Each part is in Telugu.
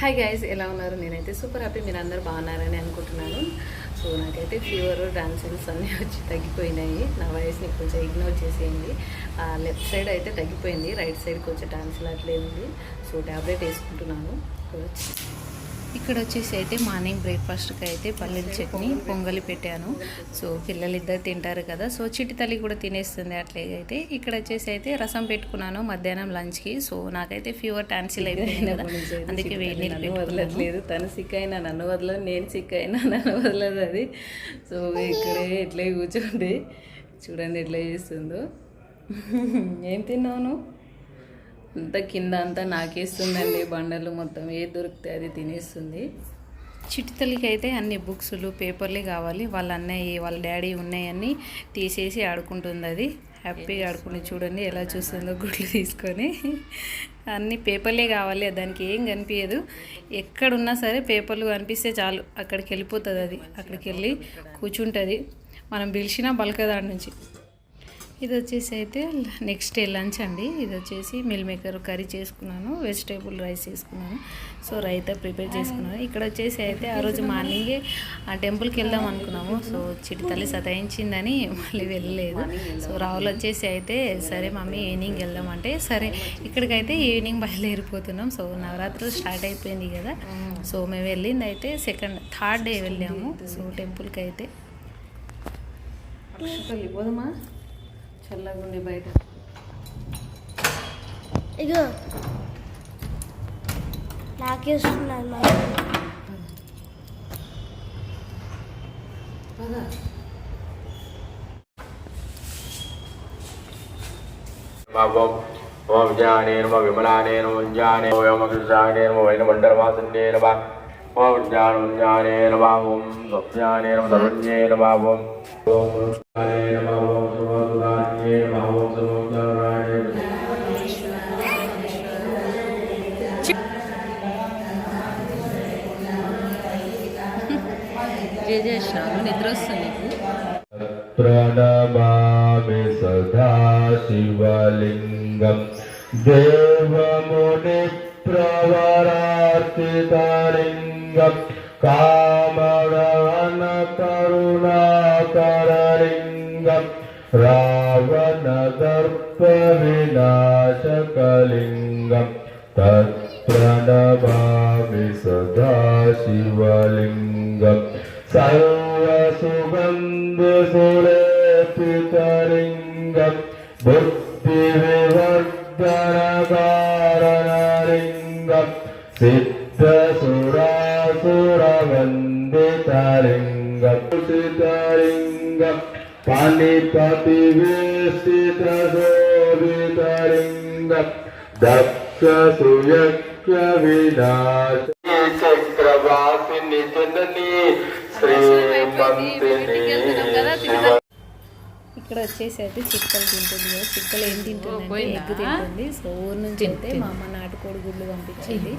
హాయ్ గైస్ ఎలా ఉన్నారు? నేనైతే సూపర్ హ్యాపీ మీరు అందరు బాగున్నారని అనుకుంటున్నాను. సో నాకైతే ఫీవర్ డాన్సిల్స్ అన్నీ వచ్చి తగ్గిపోయినాయి. నా వయసుని కొంచెం ఇగ్నోర్ చేసేయండి. లెఫ్ట్ సైడ్ అయితే తగ్గిపోయింది. రైట్ సైడ్ కొంచెం డాన్సిల్ అట్లే ఉంది సో ట్యాబ్లెట్ వేసుకుంటున్నాను. ఇక్కడ వచ్చి ఇక్కడ వచ్చేసి అయితే మార్నింగ్ బ్రేక్ఫాస్ట్కి అయితే పల్లీల చట్నీ పొంగలి పెట్టాను. సో పిల్లలు ఇద్దరు తింటారు కదా. సో చిట్టి తల్లి కూడా తినేస్తుంది అట్లే అయితే ఇక్కడ వచ్చేసి అయితే రసం పెట్టుకున్నాను మధ్యాహ్నం లంచ్కి. సో నాకైతే ఫీవర్ టాన్సిల్ అయిపోయింది కదా. అందుకే వేడి నన్ను. వదలట్లేదు. తను సిక్ అయినా నన్ను వదలదు నేను సిక్ అయినా నన్ను వదలదు అది. సో ఇక్కడే ఇట్లే కూర్చోండి చూడండి ఎట్లా చేస్తుందో. ఏం తిన్నావు నువ్వు? అంతా కింద అంతా నాకేస్తుందండి బండలు మొత్తం. ఏది దొరికితే అది తినేస్తుంది. చిట్టితల్లికి అయితే అన్ని బుక్స్లు పేపర్లే కావాలి. వాళ్ళ అన్నయ్య వాళ్ళ డాడీ ఉన్నాయన్నీ తీసేసి ఆడుకుంటుంది అది హ్యాపీగా ఆడుకుని చూడండి ఎలా చూస్తుందో గుడ్లు తీసుకొని. అన్ని పేపర్లే కావాలి. దానికి ఏం కనిపించదు ఎక్కడున్నా సరే పేపర్లు కనిపిస్తే చాలు. అక్కడికి వెళ్ళిపోతుంది అది. అక్కడికి వెళ్ళి కూర్చుంటుంది. మనం పిలిచినా బలకదాడి నుంచి. ఇది వచ్చేసి అయితే నెక్స్ట్ డే లంచ్ అండి. ఇది వచ్చేసి మిల్ మేకర్ కర్రీ చేసుకున్నాను. వెజిటేబుల్ రైస్ చేసుకున్నాను. సో రైతా ప్రిపేర్ చేసుకున్నాను. ఇక్కడ వచ్చేసి అయితే ఆ రోజు మార్నింగే ఆ టెంపుల్కి వెళ్దాం అనుకున్నాము. సో చిటి తల్లి సతాయించిందని మళ్ళీ వెళ్ళలేదు. సో రావులు వచ్చేసి అయితే సరే మమ్మీ ఈవినింగ్ వెళ్దాం అంటే సరే ఇక్కడికైతే ఈవినింగ్ బయలుదేరిపోతున్నాం. సో నవరాత్రులు స్టార్ట్ అయిపోయింది కదా. సో మేము వెళ్ళింది అయితే సెకండ్ థర్డ్ డే వెళ్ళాము. సో టెంపుల్కి అయితే. వెళ్ళిపోదమ్మా చల్లగా ఉండి బయట. ఇగో. నాకేస్తున్నారు మరి ఓం ఓం జ్ఞానే నమ విమలానే నమ జ్ఞానే ఓం కృష్ణానే నమ వైనమండలవాసన్నే నమ. ఓం జ్ఞానం జ్ఞానే నమ ఓం సత్యానే నమ సర్వజ్ఞే నమ ఓం ఓం నమ ఓం నమ ఓం నిద్ర వస్తుంది ప్రణమామి సదా శివలింగం దేవముని லிங்கம் காமடவன கருணாகரலிங்கம் ராவணதர்ப்ப விநாசகலிங்கம் தத்ரணபாமி சதாசிவலிங்கம் சர்வசுகந்த சுரேபிதலிங்கம் புத்தி விவர்த்தனகாரணலிங்கம் சித்த सुसितलिङ्ग पाणिपतिवेशितशोभितलिङ्ग दक्ष सुयक्ष विनाश चक्रवासिनि जननी श्रीमन्तिनी ఇక్కడ వచ్చేసి అయితే చిక్కలు తింటుంది కదా. చిక్కలు ఏం తింటుంది ఎగ్ తింటుంది. సో ఊరు నుంచి అయితే మా అమ్మ నాటుకోడి గుడ్లు పంపించింది.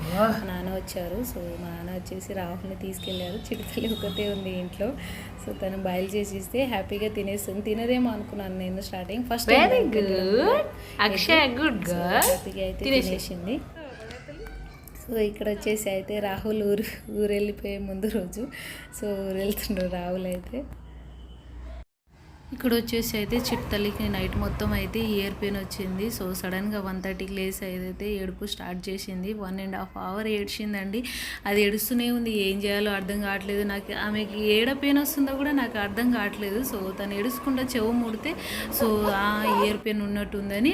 నాన్న వచ్చారు. సో మా నాన్న వచ్చేసి రాహుల్ని తీసుకెళ్ళారు. చిటికలు ఒకటే ఉంది ఇంట్లో. సో తను బయలు చేసి ఇస్తే హ్యాపీగా తినేస్తుంది. తినదేమో అనుకున్నాను నేను starting. First very good Akshay good హ్యాపీగా అయితే తినేసింది. సో ఇక్కడ వచ్చేసి అయితే రాహుల్ ఊరు ఊరు వెళ్ళిపోయే ముందు రోజు. సో ఊరు వెళ్తుండ్రు రాహుల్ అయితే. ఇక్కడ వచ్చేసి అయితే చిట్టలికి నైట్ మొత్తం అయితే ఇయర్ పెయిన్ వచ్చింది. సో సడన్గా వన్ థర్టీకి లేసి అయితే ఏడుపు స్టార్ట్ చేసింది. వన్ అండ్ హాఫ్ అవర్ ఏడ్చిందండి. అది ఏడుస్తూనే ఉంది. ఏం చేయాలో అర్థం కావట్లేదు. నాకు ఆమెకి ఏడ పెయిన్ వస్తుందో కూడా నాకు అర్థం కావట్లేదు. సో తను ఏడుచుకుంటా చెవు ముడితే సో ఆ ఇయర్ పెయిన్ ఉన్నట్టుందని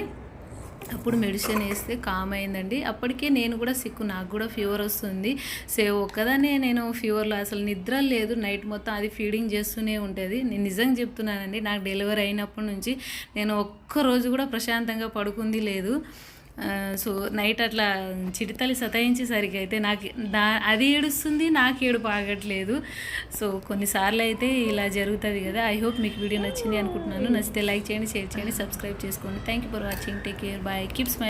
అప్పుడు మెడిసిన్ వేస్తే కామ్ అయిందండి. అప్పటికే నేను కూడా సిక్కు నాకు కూడా ఫీవర్ వస్తుంది. సో ఒక్కదానే నేను ఫీవర్లో అసలు నిద్ర లేదు. నైట్ మొత్తం అది ఫీడింగ్ చేస్తూనే ఉంటుంది. నేను నిజంగా చెప్తున్నానండి నాకు డెలివరీ అయినప్పటి నుంచి నేను ఒక్క రోజు కూడా ప్రశాంతంగా పడుకుంది లేదు. సో నైట్ అట్లా చిటితలి సతాయించేసరికి అయితే నాకు దా అది ఏడుస్తుంది నాకు ఏడుపు ఆగట్లేదు. సో కొన్నిసార్లు అయితే ఇలా జరుగుతుంది కదా. ఐ హోప్ మీకు వీడియో నచ్చింది అనుకుంటున్నాను. నచ్చితే లైక్ చేయండి షేర్ చేయండి సబ్స్క్రైబ్ చేసుకోండి. Thank you for watching take care bye keeps my